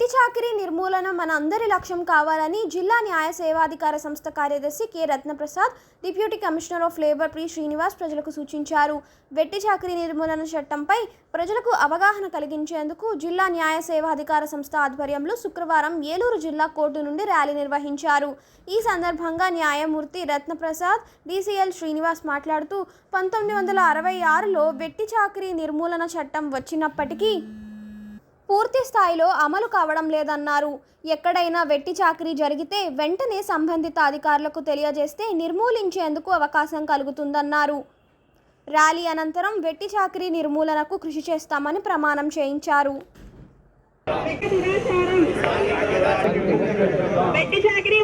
వెట్టి చాకిరీ నిర్మూలన మన అందరి లక్ష్యం కావాలని జిల్లా న్యాయ సేవాధికార సంస్థ కార్యదర్శి K. Ratnaprasad deputy commissioner of labour ప్రి శ్రీనివాస్ ప్రజలకు సూచించారు. వెట్టి చాకిరీ నిర్మూలన చట్టంపై ప్రజలకు అవగాహన కలిగించేందుకు జిల్లా న్యాయ సేవాధికార సంస్థ ఆధ్వర్యంలో శుక్రవారం ఏలూరు జిల్లా కోర్టు నుండి ర్యాలీ నిర్వహించారు. ఈ సందర్భంగా న్యాయమూర్తి రత్నప్రసాద్ డీసీఎల్ శ్రీనివాస్ మాట్లాడుతూ పంతొమ్మిది వందల అరవై ఆరులో వెట్టి చాకిరీ నిర్మూలన చట్టం వచ్చినప్పటికీ పూర్తి స్థాయిలో అమలు కావడం లేదన్నారు. ఎక్కడైనా వెట్టి చాకరీ జరిగితే వెంటనే సంబంధిత అధికారులకు తెలియజేస్తే నిర్మూలించేందుకు అవకాశం కలుగుతుందన్నారు. ర్యాలీ అనంతరం వెట్టి చాకరీ నిర్మూలనకు కృషి చేస్తామని ప్రమాణం చేయించారు. వెట్టి చాకరీ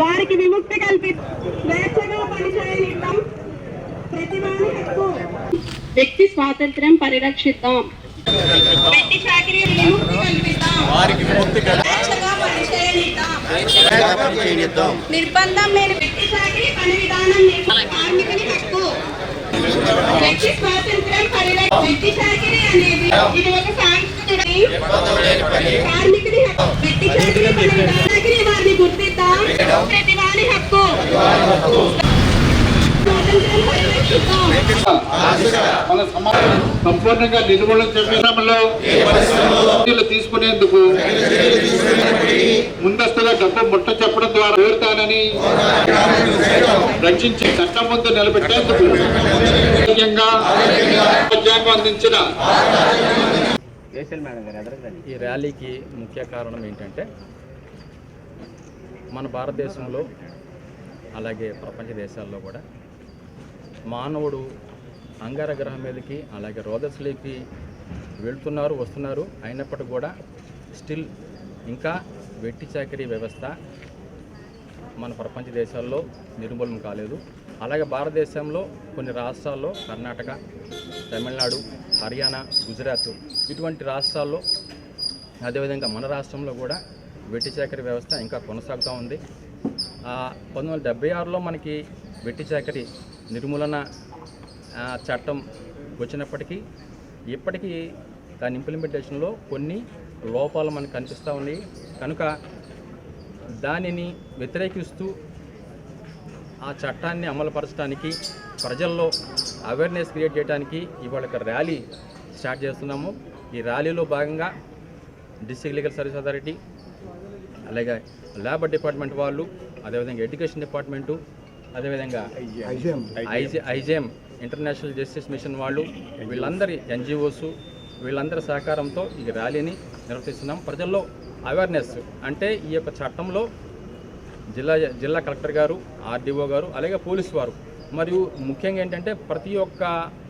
వారికి విముక్తి కల్పి స్వేచ్ఛగా పనిచేయనిద్దాం ప్రతివాని హక్కు. వ్యక్తి స్వాతంత్ర్యం పరిరక్షిద్దాం. వారికి విముక్తి స్వేచ్ఛగా నిర్బంధం లేని వ్యక్తి చాకరీ పని విధానం కార్మికుని హక్కు వ్యక్తి స్వాతంత్ర్యం పరిరక్ష వ్యక్తి చాకరీ అనేది ఇది ఒక సాంస్కృతిక కార్మికుని హక్కు వ్యక్తి చాకరీ పని విధానం వారిని గుర్తిద్దాం ప్రతి వారి హక్కు మన సమాజం సంపూర్ణంగా నిర్మూలన చేసేలో తీసుకునేందుకు ముందస్తుగా డబ్బు ముట్ట చెప్పడం ద్వారా కోరుతానని రక్షించి చట్టం ముందు నిలబెట్టేందుకు రాజ్యాంగం అందించిన ఈ ర్యాలీకి ముఖ్య కారణం ఏంటంటే మన భారతదేశంలో అలాగే ప్రపంచ దేశాల్లో కూడా మానవుడు అంగార గ్రహం మీదకి అలాగే రోదస్లీకి వెళ్తున్నారు వస్తున్నారు. అయినప్పటికీ కూడా స్టిల్ ఇంకా వెట్టి చాకరీ వ్యవస్థ మన ప్రపంచ దేశాల్లో నిర్మూలన కాలేదు. అలాగే భారతదేశంలో కొన్ని రాష్ట్రాల్లో కర్ణాటక తమిళనాడు హర్యానా గుజరాత్ ఇటువంటి రాష్ట్రాల్లో అదేవిధంగా మన రాష్ట్రంలో కూడా వెట్టి చాకరీ వ్యవస్థ ఇంకా కొనసాగుతూ ఉంది. పంతొమ్మిది వందల డెబ్బై ఆరులో మనకి వెట్టి చాకరీ నిర్మూలన చట్టం వచ్చినప్పటికీ ఇప్పటికీ దాని ఇంప్లిమెంటేషన్లో కొన్ని లోపాలు మనకు కనిపిస్తూ ఉన్నాయి. కనుక దానిని వ్యతిరేకిస్తూ ఆ చట్టాన్ని అమలుపరచడానికి ప్రజల్లో అవేర్నెస్ క్రియేట్ చేయడానికి ఇవాళ ఒక ర్యాలీ స్టార్ట్ చేస్తున్నాము. ఈ ర్యాలీలో భాగంగా డిస్టిక్ లీగల్ సర్వీస్ అథారిటీ అలాగే లేబర్ డిపార్ట్మెంట్ వాళ్ళు అదేవిధంగా ఎడ్యుకేషన్ డిపార్ట్మెంటు అదేవిధంగా IJ IJM international justice mission వాళ్ళు వీళ్ళందరి ఎన్జిఓస్ వీళ్ళందరి సహకారంతో ఈ ర్యాలీని నిర్వహిస్తున్నాం ప్రజల్లో అవేర్నెస్ అంటే ఈ యొక్క చట్టంలో జిల్లా జిల్లా కలెక్టర్ గారు ఆర్డీఓ గారు అలాగే పోలీసు వారు మరియు ముఖ్యంగా ఏంటంటే ప్రతి ఒక్క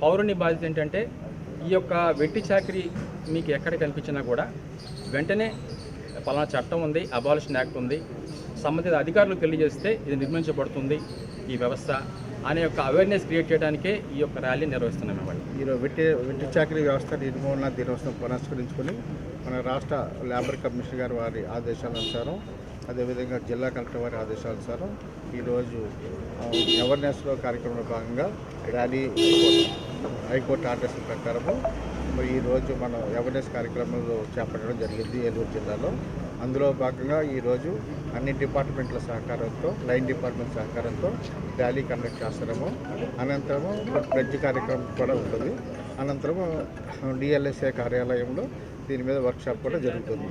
పౌరుని బాధ్యత ఏంటంటే ఈ యొక్క వెట్టి చాకరీ మీకు ఎక్కడ కనిపించినా కూడా వెంటనే పలానా చట్టం ఉంది అబాలిషన్ యాక్ట్ ఉంది సంబంధిత అధికారులకు తెలియజేస్తే ఇది నిర్మించబడుతుంది. ఈ వ్యవస్థ అనే యొక్క అవేర్నెస్ క్రియేట్ చేయడానికే ఈ యొక్క ర్యాలీ నిర్వహిస్తున్నాం ఇవాళ ఈరోజు వెట్టి వెట్టి చాకరీ వ్యవస్థ నిర్మూలన దినోత్సవం పురస్కరించుకొని మన రాష్ట్ర లేబర్ కమిషనర్ గారి వారి ఆదేశాలనుసారం అదేవిధంగా జిల్లా కలెక్టర్ వారి ఆదేశాలనుసారం ఈరోజు అవేర్నెస్లో కార్యక్రమంలో భాగంగా ర్యాలీ హైకోర్టు ఆర్డర్స్ ప్రకారము ఈరోజు మనం అవేర్నెస్ కార్యక్రమాలు చేపట్టడం జరిగింది ఏలూరు జిల్లాలో. అందులో భాగంగా ఈరోజు అన్ని డిపార్ట్మెంట్ల సహకారంతో లైన్ డిపార్ట్మెంట్ సహకారంతో ర్యాలీ కండక్ట్ చేస్తాము అనంతరము బ్రిడ్జ్ కార్యక్రమం కూడా ఉంటుంది. అనంతరము డిఎల్ఎస్ఏ కార్యాలయంలో దీని మీద వర్క్షాప్ కూడా జరుగుతుంది.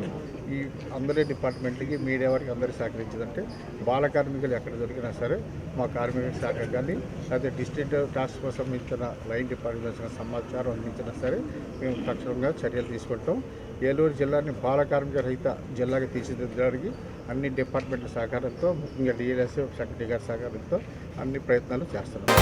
ఈ అందరి డిపార్ట్మెంట్కి మీడియా వారికి అందరి సహకరించిందంటే బాల కార్మికులు ఎక్కడ దొరికినా సరే మా కార్మిక శాఖ కానీ లేకపోతే డిస్ట్రిక్ట్ టాస్క్ ఫోర్స్ సంబంధించిన లైన్ డిపార్ట్మెంట్ సమాచారం అందించినా సరే మేము తక్షణంగా చర్యలు తీసుకుంటాం. ఏలూరు జిల్లాని బాల కార్మిక రహిత జిల్లాగా తీర్చిదిద్దడానికి అన్ని డిపార్ట్మెంట్ల సహకారంతో ముఖ్యంగా డిఎల్ఎస్ సెక్రటరీ గారి సహకారంతో అన్ని ప్రయత్నాలు చేస్తున్నాం.